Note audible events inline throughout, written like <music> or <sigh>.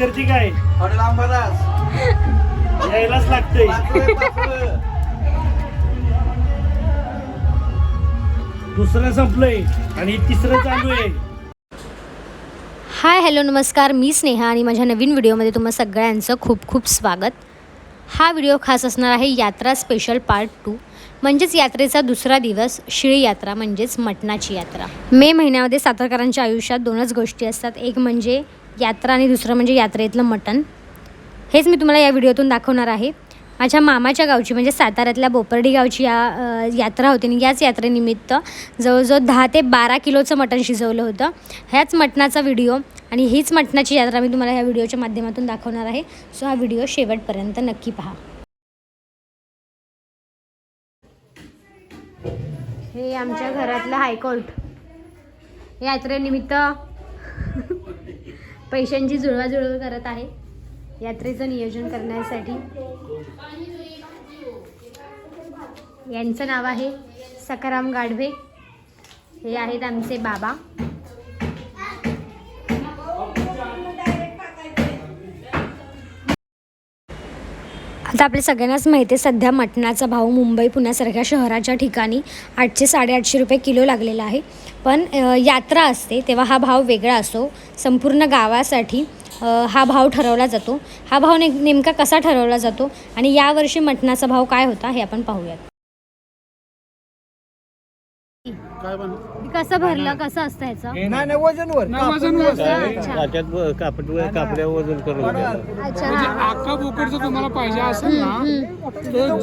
करते काय? हॉटेल यायलाच लागतंय. दुसरं संपलंय आणि तिसरं चालू आहे. हाय हॅलो नमस्कार. मी स्नेहा आणि माझ्या नवीन व्हिडिओमध्ये तुम्हा सगळ्यांचं खूप खूप स्वागत. हा व्हिडिओ खास असणार आहे यात्रा स्पेशल पार्ट टू. म्हणजेच यात्रेचा दुसरा दिवस शिळी यात्रा म्हणजेच मटणाची यात्रा. मे महिन्यामध्ये सातारकरांच्या आयुष्यात दोनच गोष्टी असतात. एक म्हणजे यात्रा आणि दुसरं म्हणजे यात्रेतलं मटण. हेच मी तुम्हाला या व्हिडिओतून दाखवणार आहे. माझ्या मामाच्या गावची म्हणजे साताऱ्यातल्या बोपर्डी गावची या यात्रा होती आणि याच यात्रेनिमित्त जवळजवळ दहा ते बारा किलोचं मटण शिजवलं होतं. ह्याच मटणाचा व्हिडिओ आणि हीच मटणाची यात्रा मी तुम्हाला ह्या व्हिडिओच्या माध्यमातून दाखवणार आहे. सो हा व्हिडिओ शेवटपर्यंत नक्की पहा. हे आमच्या घरातलं हायकोर्ट. यात्रेनिमित्त पैशांची जुळवाजुळव करत आहे. यात्रेचं नियोजन करण्यासाठी. यांचं नाव आहे सकाराम गाढवे. हे आहेत आमचे बाबा. आता आपल्या सगळ्यांनाच माहिती आहे सध्या मटणाचा भाव मुंबई पुण्यासारख्या शहराच्या ठिकाणी आठशे साडेआठशे रुपये किलो लागलेला आहे. पण यात्रा असते तेव्हा हा भाव वेगळा असतो. संपूर्ण गावासाठी हा भाव ठरवला जातो. हा भाव ने नेमका कसा ठरवला जातो आणि यावर्षी मटणाचा भाव काय होता हे आपण पाहूयात. काय म्हण कसं भरलं कसं असतं ह्याचं? नाही अच्छा. काट्यात कापड वजन करून अच्छा म्हणजे हा. अख्खा बोकड जर तुम्हाला पाहिजे असेल ना. तर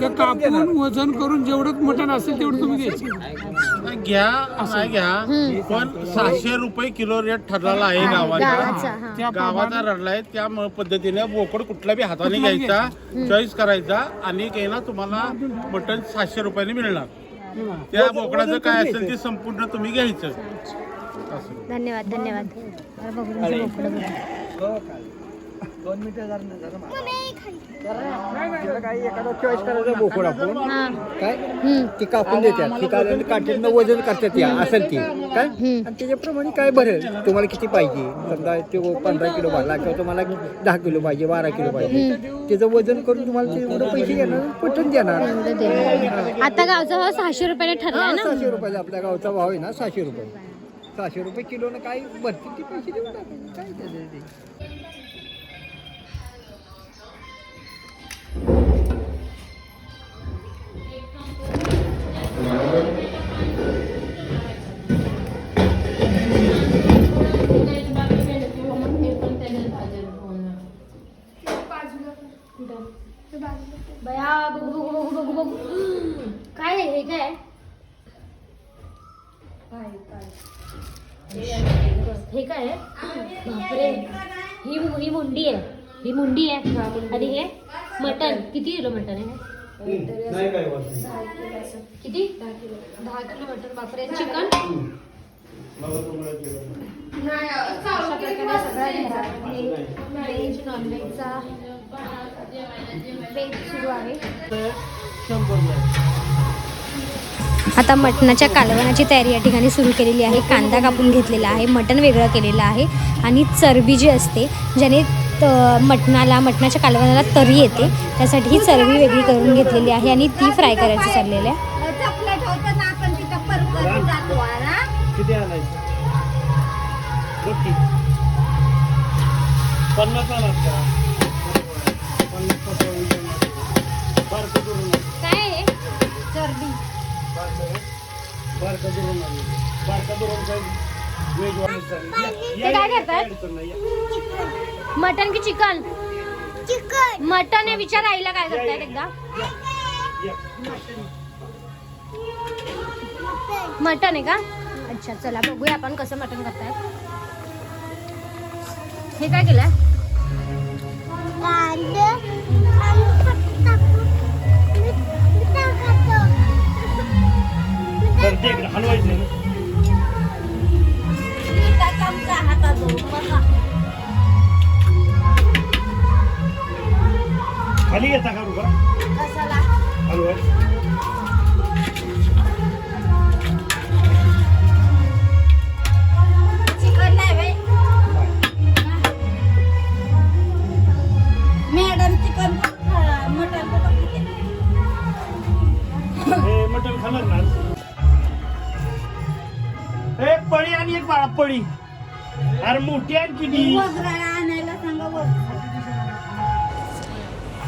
ते कापून वजन करून जेवढं मटण असेल तेवढं तुम्ही द्यायचे घ्या नाही घ्या पण सहाशे रुपये किलो रेट ठरलेला आहे गावाचा. गावाचा हा. त्या गावाचा रडलाय त्या म- पद्धतीने बोकड कुठल्या बी हाताने घ्यायचा चॉईस करायचा आणि ना तुम्हाला मटन सहाशे रुपयाने मिळणार. त्या बोकडाचं काय असेल ते संपूर्ण तुम्ही घ्यायचं. असं धन्यवाद. काही एखादा चॉईस करायचा बोकड आपण. हा. काय? हम्म. ती कापून देतात ती काठीनं वजन करतात या असेल ती. काय? आणि त्याच्याप्रमाणे काय भरेल तुम्हाला किती पाहिजे? समजा ते पंधरा किलो भरला किंवा तुम्हाला दहा किलो पाहिजे बारा किलो पाहिजे. त्याचं वजन करून तुम्हाला ते एवढं पैसे घेणार पटून देणार. आता गावचा भाव सहाशे रुपयाने ठरलाय हा, ना? सहाशे रुपयाचा आपल्या गावचा भाव आहे ना सहाशे रुपये. सहाशे रुपये किलोनं काय भरतील ते पैसे देऊन टाकायचे काय त्याचं ते? बघू बघू बघू काय आहे हे काय? हे काय आहे? बापरे. ही ही मुंडी आहे. ही मुंडी आहे. आणि हे मटन किती किलो मटन आहे किती? दहा किलो. मटन बापरे. चिकन? सगळ्या नॉनव्हेजचा सुरू आहे आता मटणाच्या कालवणाची तयारी या ठिकाणी सुरू केलेली आहे. कांदा कापून घेतलेला आहे मटण वेगळं केलेलं आहे आणि चरबी जी असते ज्याने त- मटणाला मटणाच्या कालवणाला तरी येते त्यासाठी ही चरबी वेगळी करून घेतलेली आहे आणि ती फ्राय करायची चाललेली आहे. पन्नास का पन्नास बारकं आण. बारकं ते काय या. मटन की चिकन? चिकन. मटन आहे विचार आईला काय करतायत एकदा. मटन आहे का? अच्छा चला बघूया आपण कसं मटन करताय हे काय केलंय? पळी अरे मोठी आहे किती?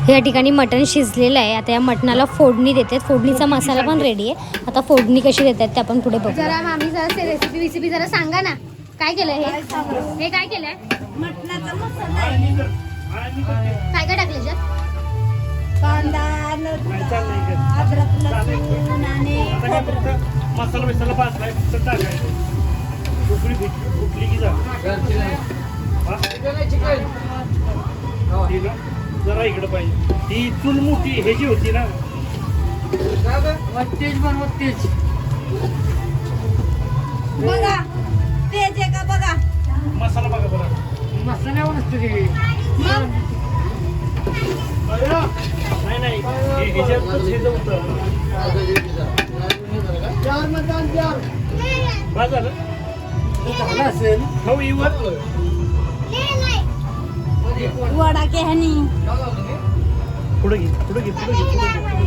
या ठिकाणी मटण शिजलेलं आहे. आता या मटणाला फोडणी देतात फोडणीचा मसाला पण रेडी आहे. आता फोडणी कशी देतात ते आपण पुढे बघू. जरा मामी जरा रेसिपी रेसिपी जरा सांगा ना. काय केलं हे? हे काय केलंय? काय काय टाकलं याच्यात? आता काय फक्त मसाला बिसाला भाजलाय फक्त टाकायचं. उकळी फुट- उकळी की जा हा? ठीक आहे. जरा इकडे पाहिजे. ती चूल मोठी ह्याची होती ना? बघा. तेज आहे का बघा? मसाला बघा बघा नाही नाही. हे- ह्याच्यातच हे होतं. बस झालं? झालं असेल खाऊ येवर वडा के ह्यानी. पुढे घे पुढे घे पुढे घे पुढे घे.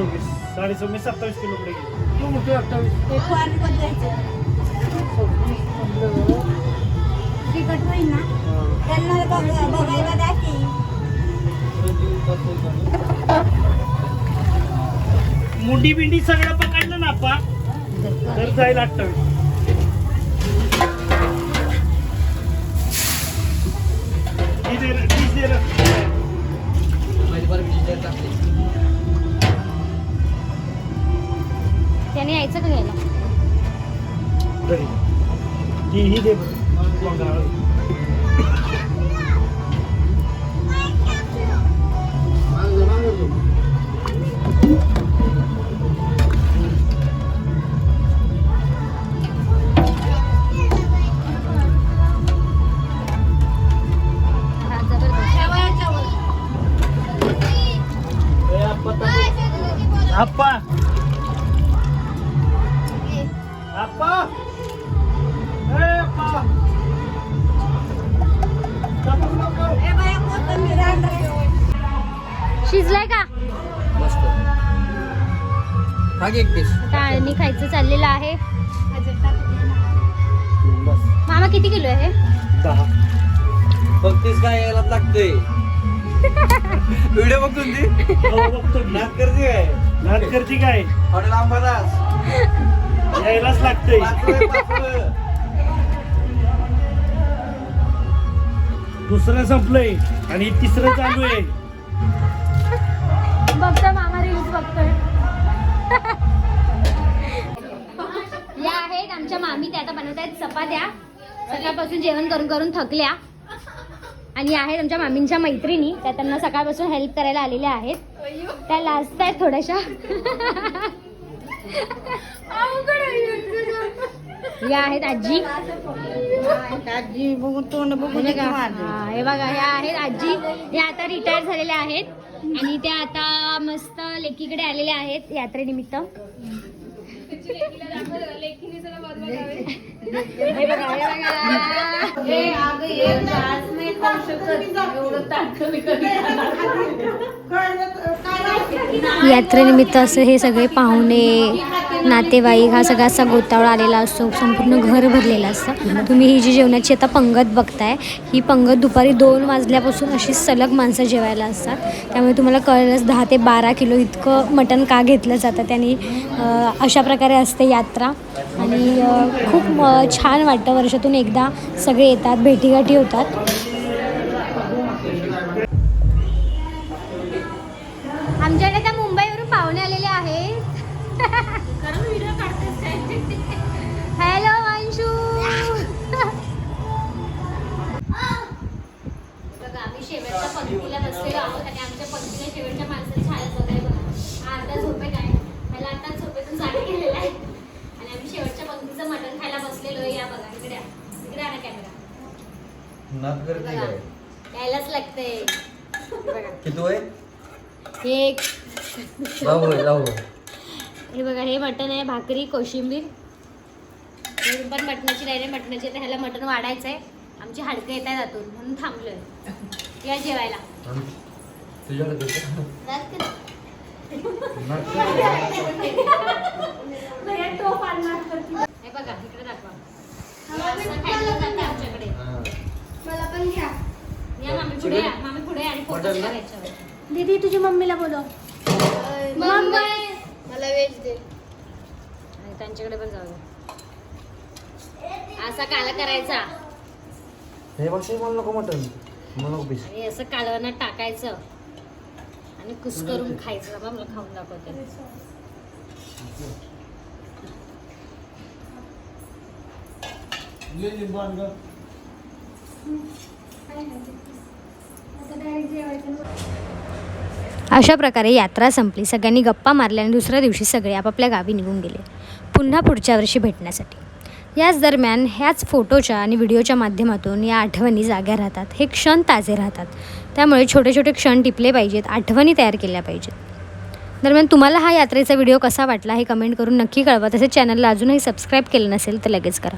सव्वीस साडे सव्वीस सत्तावीस किलो पुढे घे हे पाणी पण द्यायचं तिखट होईल ना? त्यांना बघ- बघायला द्या की. मुंडी बिंडी सगळं पकडलं ना आपा तर जाईल अठ्ठावीस. शिजलाय का? मस्त. एक पीस टाळणी खायचं चाललेलं आहे. मामा किती किलो आहे? हे दहा बघतीस काय यायला लागतंय. व्हिडिओ बघतून ती? <laughs> हो, बघतो. नाद करते काय नाद करते काय? हॉटेल अंबादास यायलाच लागतंय. दुसरं संपलंय आणि तिसरं चालू आहे. बघतोय <laughs> या आहेत आमच्या मामी त्या आता बनवत आहेत चपात्या. सकाळपासून जेवण करून करून थकल्या. आणि आहेत आमच्या मामींच्या मैत्रिणी. त्या त्यांना सकाळपासून हेल्प करायला आलेल्या आहेत. त्या लाजत आहेत थोड्याशा या आहेत आजी. आजी बघून तोंड बघून बघा. हे बघा ह्या आहेत आजी. या आता रिटायर झालेल्या आहेत. आणि त्या आता मस्त लेकीकडे आलेले आहेत यात्रेनिमित्त. यात्रेनिमित्त असं हे सगळे पाहुणे नातेवाईक हा सगळा असा गोतावळा आलेला असतो संपूर्ण घर भरलेलं असतं. तुम्ही ही जी जेवणाची आता पंगत बघताय ही पंगत दुपारी दोन वाजल्यापासून अशी सलग माणसं जेवायला असतात. त्यामुळे तुम्हाला कळलंच दहा ते बारा किलो इतकं मटण का घेतलं जातं त्यांनी. अशा प्रकारे असते यात्रा. आणि खूप छान वाटतं वर्षातून एकदा सगळे येतात भेटीगाठी होतात. आमच्याकडे त्या मुंबईवरून पाहुणे आलेले आहेत. हॅलो अंशू. बघा आम्ही शेवटच्या पंक्तीला बसलेलो आहोत आणि आमच्या पंक्तीला शेवटच्या माणसाची हालत वगैरे बघा. हा आता झोपेत आहे. मला आता झोपेतून जागे केलेला आहे. आणि आम्ही शेवटच्या पंक्तीचं मटण खायला बसलेलो या बघा इकडे. नात करते काय यायलाच लागते बघा. किती वय? हे भाऊ होय जाऊ हे बघा हे मटण आहे भाकरी कोशिंबीर. हे पण मटणाची नाही आहे मटणाची तर ह्याला मटण वाढायचं आहे आमची हाडकं येत आहेत आतून म्हणून थांबलोय. या जेवायला. तुझ्याकडे हे बघा इकडे दाखवा. हे असं खायला जातं आमच्याकडे. मला पण घ्या. या मामी पुढे या मामी पुढे या आणि फोटो मटण ना? करायच्यावर. दीदी तुझी मम्मीला बोलव. मला वेज दे. आणि त्यांच्याकडे पण जाऊ असा काला करायचा. हे भाषे मला नको मटन मला नको पीस. आणि असं कालवणात टाकायचं. आणि कुस करून खायचं. बाबा मला खाऊन दाखवते अशा प्रकारे यात्रा संपली. सगळ्यांनी गप्पा मारल्या आणि दुसऱ्या दिवशी सगळे आपापल्या गावी निघून गेले. पुन्हा पुढच्या वर्षी भेटण्यासाठी. याच दरम्यान ह्याच फोटोच्या आणि व्हिडिओच्या माध्यमातून या आठवणी जाग्या राहतात. हे क्षण ताजे राहतात. त्यामुळे छोटे छोटे क्षण टिपले पाहिजेत आठवणी तयार केल्या पाहिजेत. दरम्यान तुम्हाला हा यात्रेचा व्हिडिओ कसा वाटला हे कमेंट करून नक्की कळवा. तसेच चॅनलला अजूनही सबस्क्राईब केलं नसेल तर लगेच करा.